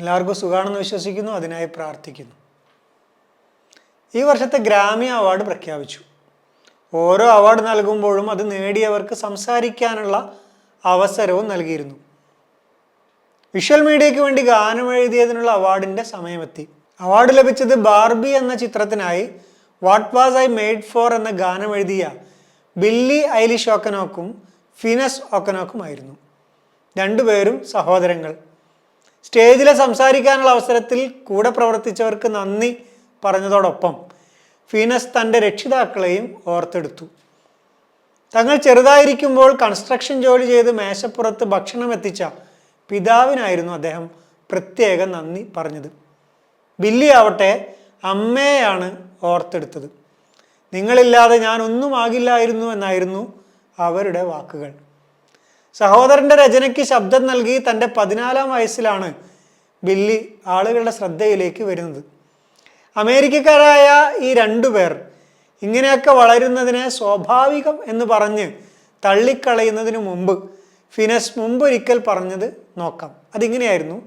എല്ലാവർക്കും സുഖമാണെന്ന് വിശ്വസിക്കുന്നു അതിനായി പ്രാർത്ഥിക്കുന്നു. ഈ വർഷത്തെ ഗ്രാമി അവാർഡ് പ്രഖ്യാപിച്ചു. ഓരോ അവാർഡ് നൽകുമ്പോഴും അത് നേടിയവർക്ക് സംസാരിക്കാനുള്ള അവസരവും നൽകിയിരുന്നു. വിഷ്വൽ മീഡിയയ്ക്ക് വേണ്ടി ഗാനം എഴുതിയതിനുള്ള അവാർഡിന്റെ സമയമെത്തി. അവാർഡ് ലഭിച്ചത് ബാർബി എന്ന ചിത്രത്തിനായി what was I made for എന്ന ഗാനം എഴുതിയ ബില്ലി ഐലിഷ് ഒക്കനോക്കും ഫിനസ് ഒക്കനോക്കുമായിരുന്നു രണ്ടുപേരും സഹോദരങ്ങൾ. സ്റ്റേജിലെ സംസാരിക്കാനുള്ള അവസരത്തിൽ കൂടെ പ്രവർത്തിച്ചവർക്ക് നന്ദി പറഞ്ഞതോടൊപ്പം ഫീനസ് തന്റെ രക്ഷിതാക്കളെയും ഓർത്തെടുത്തു. തങ്ങൾ ചെറുതായിരിക്കുമ്പോൾ കൺസ്ട്രക്ഷൻ ജോലി ചെയ്ത് മേശപ്പുറത്ത് ഭക്ഷണം എത്തിച്ച പിതാവിനായിരുന്നു അദ്ദേഹം പ്രത്യേക നന്ദി പറഞ്ഞത്. ബില്ലി ആവട്ടെ അമ്മയെയാണ് ഓർത്തെടുത്തത്. നിങ്ങളില്ലാതെ ഞാൻ ഒന്നും ആകില്ലായിരുന്നു എന്നായിരുന്നു അവരുടെ വാക്കുകൾ. സഹോദരന്റെ രചനയ്ക്ക് ശബ്ദം നൽകി തന്റെ പതിനാലാം വയസ്സിലാണ് ബില്ലി ആളുകളുടെ ശ്രദ്ധയിലേക്ക് വരുന്നത്. അമേരിക്കക്കാരായ ഈ രണ്ടു പേർ ഇങ്ങനെയൊക്കെ വളരുന്നതിനെ സ്വാഭാവികം എന്ന് പറഞ്ഞ് തള്ളിക്കളയുന്നതിന് മുമ്പ് ഫിനസ് മുമ്പൊരിക്കൽ പറഞ്ഞത് നോക്കാം. അതിങ്ങനെയായിരുന്നു.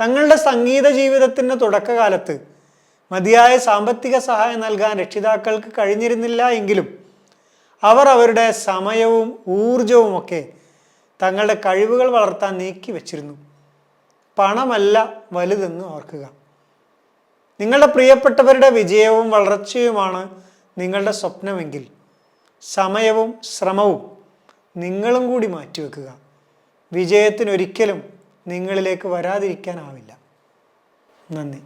തങ്ങളുടെ സംഗീത ജീവിതത്തിന്റെ തുടക്കകാലത്ത് മതിയായ സാമ്പത്തിക സഹായം നൽകാൻ രക്ഷിതാക്കൾക്ക് കഴിഞ്ഞിരുന്നില്ല എങ്കിലും അവർ അവരുടെ സമയവും ഊർജവുമൊക്കെ തങ്ങളുടെ കഴിവുകൾ വളർത്താൻ നീക്കി വച്ചിരുന്നു. പണമല്ല വലുതെന്ന് ഓർക്കുക. നിങ്ങളുടെ പ്രിയപ്പെട്ടവരുടെ വിജയവും വളർച്ചയുമാണ് നിങ്ങളുടെ സ്വപ്നമെങ്കിൽ സമയവും ശ്രമവും നിങ്ങളും കൂടി മാറ്റിവെക്കുക. വിജയത്തിനൊരിക്കലും നിങ്ങളിലേക്ക് വരാതിരിക്കാനാവില്ല. നന്ദി.